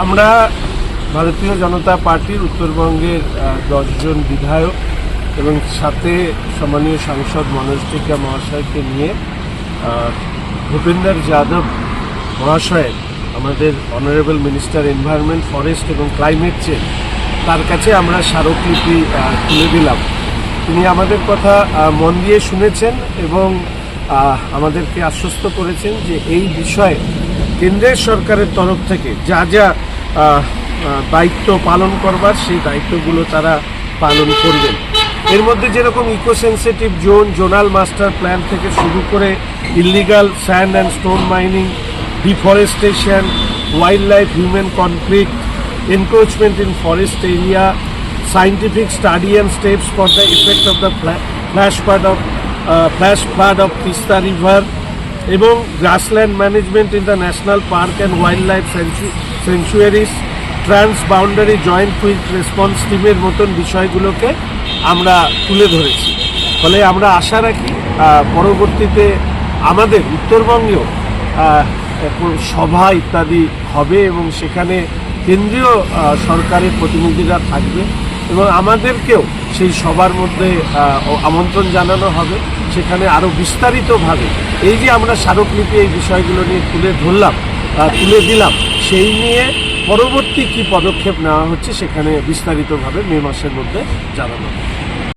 আমরা ভারতীয় জনতা পার্টির উত্তরবঙ্গের দশজন বিধায়ক এবং সাথে সম্মানীয় সাংসদ মনোজ টিকা মহাশয়কে নিয়ে ভূপেন্দর যাদব মহাশয়ের আমাদের অনারেবল মিনিস্টার এনভায়রনমেন্ট ফরেস্ট এবং ক্লাইমেট চেঞ্জ তার কাছে আমরা স্মারকলিপি তুলে দিলাম। তিনি আমাদের কথা মন দিয়ে শুনেছেন এবং আমাদেরকে আশ্বস্ত করেছেন যে এই বিষয়ে কেন্দ্রের সরকারের তরফ থেকে যা যা দায়িত্ব পালন করবার সেই দায়িত্বগুলো তারা পালন করবেন। এর মধ্যে যেরকম eco sensitive zone zonal master plan থেকে শুরু করে illegal sand and stone mining deforestation wildlife human conflict encroachment in forest area scientific study and steps for the effect of the flood of uh, flash flood of Tista River এবং grassland management in the national park and wildlife sanctuaries trans boundary joint quick response টিমের মতন বিষয়গুলোকে আমরা তুলে ধরেছি। ফলে আমরা আশা রাখি পরবর্তীতে আমাদের উত্তরবঙ্গেও সভা ইত্যাদি হবে এবং সেখানে কেন্দ্রীয় সরকারের প্রতিনিধিরা থাকবে। এবং আমাদেরকেও সেই সবার মধ্যে আমন্ত্রণ জানানো হবে। সেখানে আরও বিস্তারিতভাবে এই যে আমরা স্মারকলিপি এই বিষয়গুলো নিয়ে তুলে ধরলাম তুলে দিলাম, সেই নিয়ে পরবর্তী কি পদক্ষেপ নেওয়া হচ্ছে সেখানে বিস্তারিতভাবে মে মাসের মধ্যে জানানো হবে।